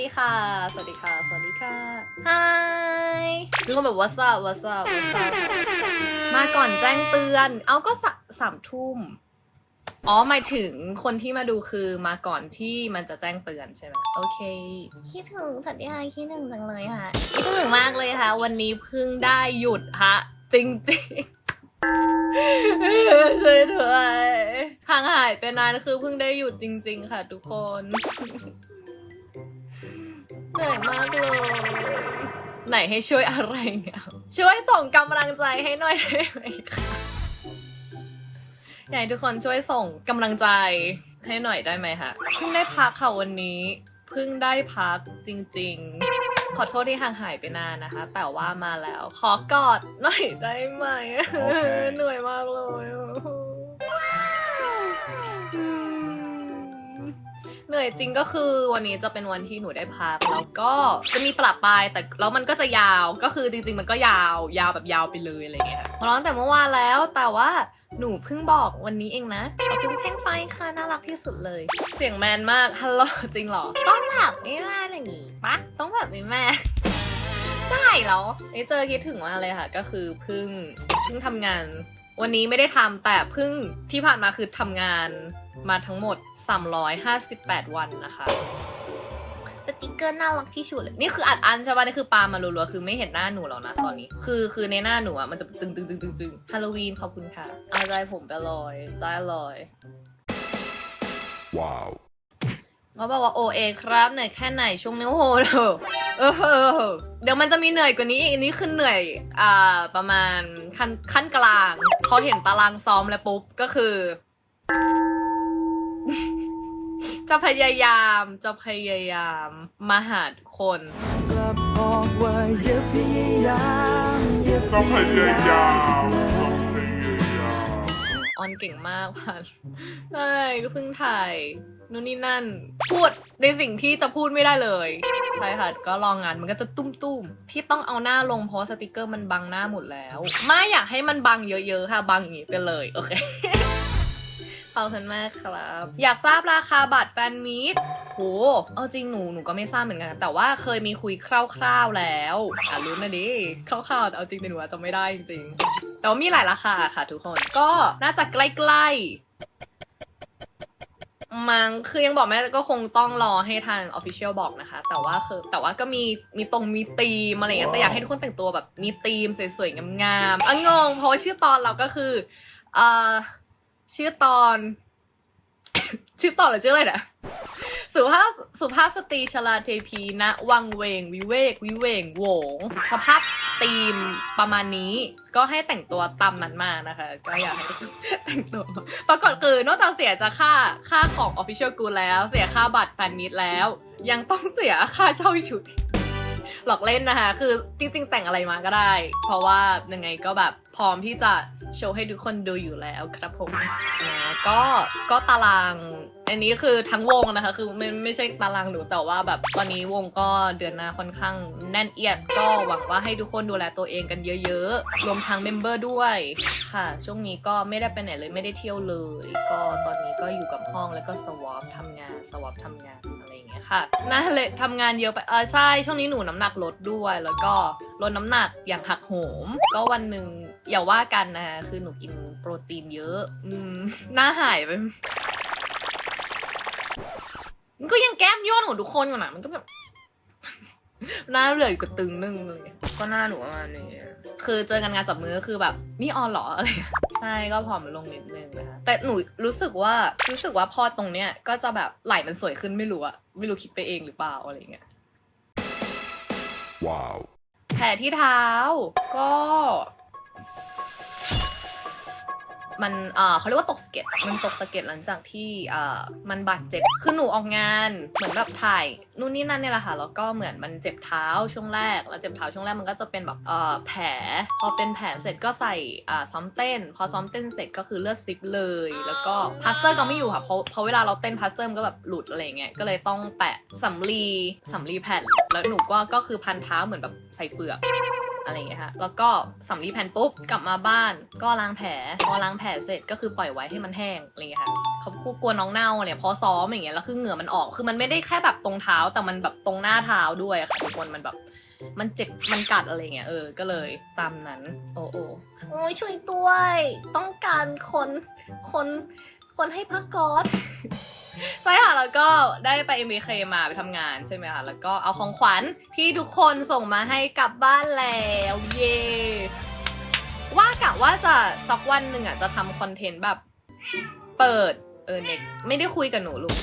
ดีค่ะ สวัสดีค่ะ สวัสดีค่ะ Hi ทุกคนแบบ what's up what's up what's up มาก่อนแจ้งเตือน เอาก็สะสามทุ่ม อ๋อ หมายถึงคนที่มาดูคือมาก่อนที่มันจะแจ้งเตือนใช่ไหมโอเค คิดถึงสัตว์ยาคิดถึงจังเลยค่ะ คิดถึงมากเลยค่ะ วันนี้เพิ่งได้หยุดฮะ จริงๆช่วยด้วยห่างหายไปนานคือเพิ่งได้หยุดจริง ๆ ค่ะทุกคน เหนื่อยมากเลย ไหนให้ช่วยอะไรเงี้ยช่วยส่งกำลังใจให้หน่อยได้ไหมคะอยากให้ทุกคนช่วยส่งกำลังใจให้หน่อยได้ไหมคะเพิ่งได้พักค่ะวันนี้เพิ่งได้พักจริงๆ ขอโทษที่ห่างหายไปนานนะคะ แต่ว่ามาแล้ว ขอกอดหน่อยได้ไหมโอเคเหนื่อยมากเลย เหนื่อยจริงก็คือวันนี้จะเป็นวันที่หนูได้พักแล้วก็จะมีปรับปลายแต่แล้วมันก็จะยาวก็คือจริง ๆ มันก็ยาวยาวแบบยาวไปเลยอะไรเงี้ยมาร้องแต่เมื่อวานแล้วแต่ว่าหนูเพิ่งบอกวันนี้เองนะขอบคุณแท่งไฟค่ะน่ารักที่สุดเลย เสียงแมนมากฮัลโหลจริงเหรอต้องแบบไม่แม่อย่างงี้ปะต้องแบบไม่แม่ได้เหรอไอ้เจอคิดถึงมากเลยค่ะ ก็คือเพิ่งเพิ่งทำงาน วันนี้ไม่ได้ทำแต่เพิ่งที่ผ่านมาคือทำงานมาทั้งหมด 358 วันนะคะสติกเกอร์น่ารักที่สุดเลยนี่คืออัดอันใช่ป่ะนี่คือปามารัวๆคือไม่เห็นหน้าหนูแล้วนะตอนนี้ คือคือในหน้าหนูอะมันจะตึงตึงตึงตึงตึงฮาโลวีนขอบคุณค่ะเอาใจผมไปลอยได้เลย Wow. เขาบอกว่าโอเอครับเหนื่อยแค่ไหนช่วงนี้โอ้โหเออเดี๋ยวมันจะมีเหนื่อยกว่านี้อีกอันนี้คือเหนื่อยอ่าประมาณขั้นขั้นกลางเขาเห็นตารางซ้อมแล้วปุ๊บก็คือ จะพยายามจะพยายามมาหาทุกคนกลับบอกว่าอย่าพยายามอย่าพจะพยายายาามมจะพยายามออนเก่งมากพันใช่ก็เพิ่งถ่ายนู่นนี่นั่น พูดในสิ่งที่จะพูดไม่ได้เลย ใช่ค่ะก็ลองงานมันก็จะตุ้มๆที่ต้องเอาหน้าลงเพราะว่าสติกเกอร์มันบังหน้าหมดแล้ว ไม่อยากให้มันบังเยอะๆค่ะ บังอย่างนี้ไปเลย โอเค ขอบคุณมากครับ อยากทราบราคาบัตรแฟนมีตโหเอาจริงหนูหนูก็ไม่ทราบเหมือนกัน แต่ว่าเคยมีคุยคร่าวๆแล้วอะรู้นะดิคร่าวๆแต่เอาจริงๆหนูอาจจะไม่ได้จริงๆแต่ว่ามีหลายราคาค่ะทุกคนก็น่าจะใกล้ๆมังคือยังบอกไม่ก็คงต้องรอให้ทาง Official บอกนะคะ แต่ว่าคือแต่ว่าก็มีมีตรงมีธีมอะไรเงี้ยแต่อยากให้ทุกคนแต่งตัวแบบมีธีมสวยๆงามๆอะงงเพราะว่าชื่อตอนเราก็คือเอ่อ ชื่อตอน ชื่อตอนหรือชื่ออะไรนะสุภาพสุภาพสตรีชลาเทพีณวังเวง วิเวก วิเวงโหวง สภาพธีมประมาณนี้ ก็ให้แต่งตัวตามนั้นมานะคะ ก็อยากให้แต่งตัวปรากฏคือนอกจากเสียจะค่าค่าของ Official กูแล้ว เสียค่าบัตรแฟนมิตแล้ว ยังต้องเสียค่าเช่าชุดหลอกเล่นนะคะ คือจริง ๆ แต่งอะไรมาก็ได้ เพราะว่ายังไงก็แบบ พร้อมที่จะโชว์ให้ทุกคนดูอยู่แล้วครับผมก็ก็ตาราง อันนี้คือทั้งวงนะคะ คือไม่ไม่ใช่ตารางหนูแต่ว่าแบบตอนนี้วงก็เดือนหน้าค่อนข้างแน่นเอียดก็หวังว่าให้ทุกคนดูแลตัวเองกันเยอะๆ รวมทั้งเมมเบอร์ด้วยค่ะ ช่วงนี้ก็ไม่ได้ไปไหนเลยไม่ได้เที่ยวเลย ก็ตอนนี้ก็อยู่กับห้องแล้วก็สวอปทำงานสวอปทำงานอะไรอย่างเงี้ยค่ะน่าเลยทำงานเยอะไปเออใช่ช่วงนี้หนูน้ำหนักลดด้วย แล้วก็ลดน้ำหนักอย่างหักโหม ก็วันหนึ่งอย่าว่ากันนะคะคือหนูกินโปรตีนเยอะ อืมหน้าหายไปมันก็ยังแก้มย่นของทุกคนอยู่นะมันก็แบบ หน้าเหลืออยู่กับตึงนึงเลยก็หน้าหนูประมาณนี้คือเจอกันงานจับมือก็คือแบบนี่ออนเหรออะไรอย่างเงี้ยใช่ก็ผอมลงนิดนึงนะคะแต่หนูรู้สึกว่ารู้สึกว่าพอตรงเนี้ยก็จะแบบไหล่มันสวยขึ้นไม่รู้อะไม่รู้คิดไปเองหรือเปล่าอะไรอย่างเงี้ย Wow. แผลที่เท้าก็ มันเออเขาเรียกว่าตกสะเก็ตมันตกสะเก็ตหลังจากที่เออมันบาดเจ็บ คือหนูออกงาน เหมือนแบบถ่ายนู่นนี่นั่นเนี่ยแหละค่ะ แล้วก็เหมือนมันเจ็บเท้าช่วงแรก แล้วเจ็บเท้าช่วงแรกมันก็จะเป็นแบบเออแผล พอเป็นแผลเสร็จก็ใส่อ่าซ้อมเต้น พอซ้อมเต้นเสร็จก็คือเลือดซิปเลย แล้วก็พลาสเตอร์ก็ไม่อยู่ค่ะ เพราะเพราะเวลาเราเต้นพลาสเตอร์มันก็แบบหลุดอะไรเงี้ย ก็เลยต้องแปะสำลีสำลีแผ่น แล้วหนูก็ก็คือพันเท้าเหมือนแบบใส่เฟือก อะไรอย่างเงี้ยค่ะ แล้วก็สำลีแผ่นปุ๊บกลับมาบ้านก็ล้างแผล พอล้างแผลเสร็จก็คือปล่อยไว้ให้มันแห้งอะไรอย่างเงี้ยค่ะเขากลัวน้องเน่าเนี่ยพอซ้อมอย่างเงี้ยแล้วคือเหงื่อมันออก คือมันไม่ได้แค่แบบตรงเท้าแต่มันแบบตรงหน้าเท้าด้วยค่ะทุกคนมันแบบมันเจ็บ มันกัดอะไรเงี้ยเออ ก็เลยตามนั้น โอ้โอ้โอ้ยช่วยด้วย ต้องการคน คน คนให้พักกอดใช่ค่ะ แล้วก็ได้ไป MBK มาไปทำงานใช่ไหมคะ แล้วก็เอาของขวัญที่ทุกคนส่งมาให้กลับบ้านแล้วเย่ว่ากะว่าจะสักวันหนึ่งอะจะทำคอนเทนต์แบบเปิดเออเน็กไม่ได้คุยกับหนูลูก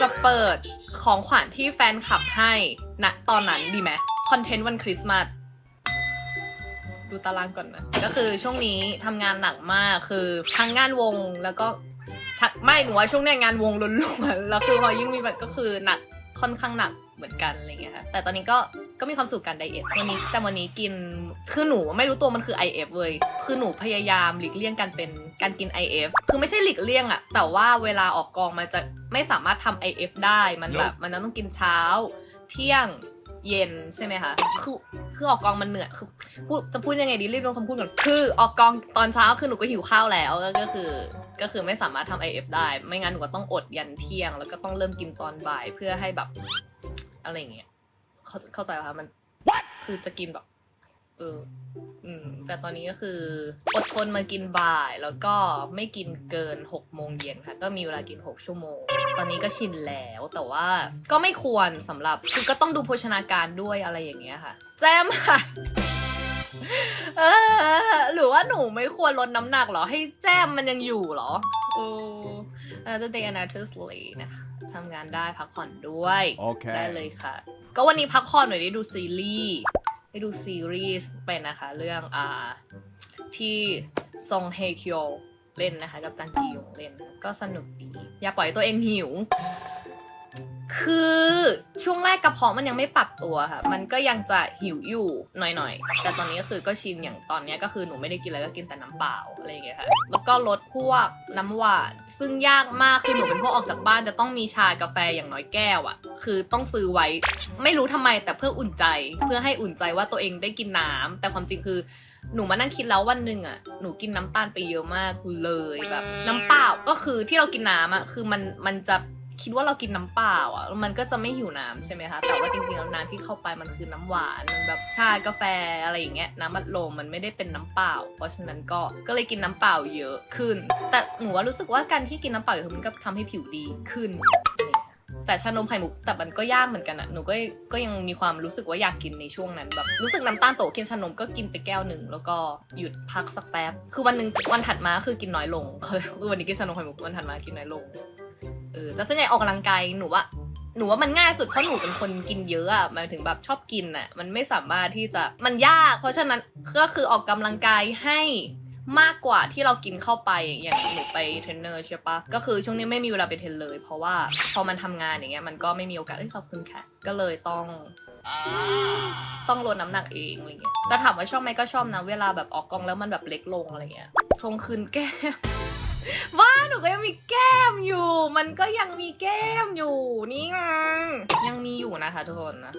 จะเปิดของขวัญที่แฟนคลับให้ณตอนนั้นดีไหมคอนเทนต์วันคริสต์มาสดูตารางก่อนนะ ก็คือช่วงนี้ทำงานหนักมากคือทั้งงานวงแล้วก็ ทั้งไม่หนูว่าช่วงเนี้ยงานวงล้วนๆแล้วคือพอยิ่งมีแบบก็คือหนักค่อนข้างหนักเหมือนกันอะไรเงี้ยค่ะแต่ตอนนี้ก็ก็มีความสุขการไดเอทวันนี้แต่วันนี้กินคือหนูไม่รู้ตัวมันคือ IF เว้ยคือหนูพยายามหลีกเลี่ยงการเป็นการกิน IF คือไม่ใช่หลีกเลี่ยงอะแต่ว่าเวลาออกกองมันจะไม่สามารถทำ IF ได้มันแบบมันจะต้องกินเช้า เที่ยงเย็นใช่ไหมคะคือคือออกกองมันเหนื่อยคือ พูดจะพูดยังไงดีรีบลงคำพูดก่อนคือออกกองตอนเช้าคือหนูก็หิวข้าวแล้วแล้วก็คือก็คือไม่สามารถทำ IF ได้ ไม่งั้นหนูก็ต้องอดยันเที่ยง แล้วก็ต้องเริ่มกินตอนบ่ายเพื่อให้แบบอะไรอย่างเงี้ยเข้าเข้าใจป่ะคะมันคือจะกินแบบเอออืมแต่ตอนนี้ก็คืออดทนมากินบ่ายแล้วก็ไม่กินเกิน6กโมงเย็นค่ะ ก็มีเวลากิน 6 ชั่วโมง ตอนนี้ก็ชินแล้วแต่ว่าก็ไม่ควรสำหรับคือก็ต้องดูโภชนาการด้วยอะไรอย่างเงี้ยค่ะ แจ้มค่ะ เออหรือว่าหนูไม่ควรลดน้ำหนักเหรอ ให้แจ้มมันยังอยู่เหรอเออ another day another slay นะคะทำงานได้พักผ่อนด้วย Okay. ได้เลยค่ะ ก็วันนี้พักผ่อนหน่อยได้ดูซีรีส์ได้ดูซีรีส์เป็นนะคะ เรื่องอ่าที่ซองเฮคิโอเล่นนะคะ กับจังกียงเล่น ก็สนุกดี อย่าปล่อยให้ตัวเองหิว คือช่วงแรกกระเพาะมันยังไม่ปรับตัวค่ะ มันก็ยังจะหิวอยู่หน่อยๆ แต่ตอนนี้ก็คือก็ชินอย่างตอนนี้ก็คือหนูไม่ได้กินอะไรก็กินแต่น้ำเปล่าอะไรอย่างเงี้ยค่ะ แล้วก็ลดพวกน้ำหวานซึ่งยากมากคือหนูเป็นพวกออกจากบ้านจะต้องมีชากาแฟอย่างน้อยแก้วอะคือต้องซื้อไว้ไม่รู้ทำไมแต่เพื่ออุ่นใจ เพื่อให้อุ่นใจว่าตัวเองได้กินน้ำแต่ความจริงคือหนูมานั่งคิดแล้ววันหนึ่งอะหนูกินน้ำตาลไปเยอะมากเลยแบบ น้ำเปล่าก็คือที่เรากินน้ำอะคือมันมันจะ คิดว่าเรากินน้ำเปล่าอะมันก็จะไม่หิวน้ำใช่ไหมคะแต่ว่าจริงๆแล้วน้ำที่เข้าไปมันคือน้ำหวานมันแบบชากาแฟอะไรอย่างเงี้ยน้ำบัดลมมันไม่ได้เป็นน้ำเปล่า เพราะฉะนั้นก็ก็เลยกินน้ำเปล่าเยอะขึ้น แต่หนูว่ารู้สึกว่าการที่กินน้ำเปล่าเยอะมันก็ทำให้ผิวดีขึ้นแต่ชานมไข่มุกแต่มันก็ยากเหมือนกันอะหนูก็ก็ยังมีความรู้สึกว่าอยากกินในช่วงนั้นแบบรู้สึกน้ำตาลโตกินชานมก็กินไปแก้วหนึ่งแล้วก็หยุดพักสักแป๊บ คือวันหนึ่งวันถัดมาคือกินน้อยลงคือวันนี้กินชานมไข่มุกวันถัดมากินน้อยลง ออแต่ส่วนใหญ่ออกกำลังกายหนูว่าหนูว่ามันง่ายสุดเพราะหนูเป็นคนกินเยอะอะหมายถึงแบบชอบกินอะมันไม่สามารถที่จะมันยาก เพราะฉะนั้นก็คือออกกำลังกายให้มากกว่าที่เรากินเข้าไปอย่างหนูไปเทรนเนอร์ใช่ปะก็คือช่วงนี้ไม่มีเวลาไปเทรนเลย เพราะว่าพอมันทำงานอย่างเงี้ยมันก็ไม่มีโอกาสเอ้ยขอบคุณค่ะ ก็เลยต้อง ต้องลดน้ำหนักเองอะไรเงี้ยแต่ถามว่าชอบไหมก็ชอบนะเวลาแบบออกกองแล้วมันแบบเล็กลงอะไรเงี้ยทงคืนแก้ ว่าหนูก็ยังมีแก้มอยู่ มันก็ยังมีแก้มอยู่นี่ไงยังมีอยู่นะคะทุกคนนะ